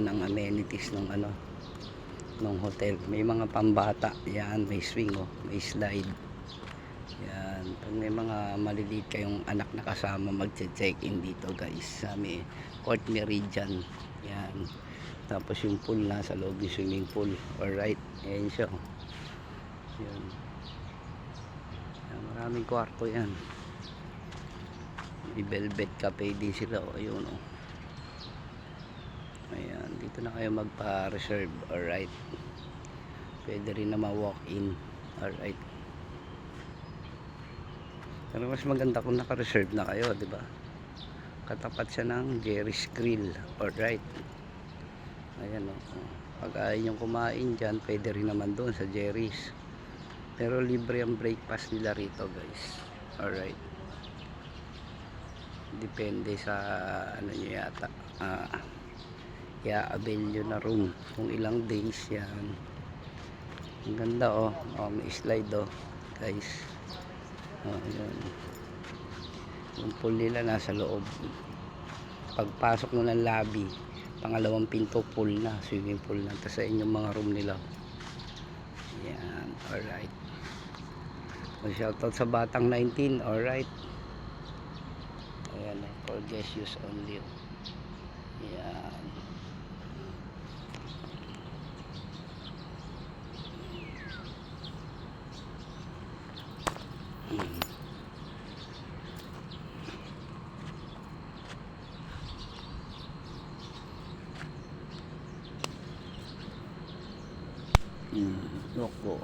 ka ng amenities ng ano ng hotel. May mga pambata. Yan, may swing oh, may slide. Yan, pag may mga maliliit kayong anak na kasama magche-check-in dito guys sa may Court Meridian. Yan. Tapos yung pool na sa loob ng swimming pool. Alright, ayan siya. oh. Yan. Yan, maraming kwarto yan. May velvet cafe din sila. O, ayun o. Dito na kayo magpa-reserve. Alright. Pwede rin na ma-walk-in. Alright. Pero mas maganda kung naka-reserve na kayo, di ba? Katapat siya ng Jerry's Grill. Alright. Ayan o. Pag ayaw nyo kumain dyan, pwede rin naman doon sa Jerry's. Pero libre ang breakfast nila rito guys. Alright. Depende sa ano nyo yata. Ah, i-avail na room. Kung ilang days yan. Ang ganda oh. oh may slide oh. Guys. Oh, yun. Yung pool nila nasa loob. Pagpasok mo ng lobby, pangalawang pinto pool na, swimming pool na. Tapos sa inyong mga room nila. Yan, alright. Mag-shoutout sa Batang 19, alright. Ayan, for guest use only. Yan. Di 过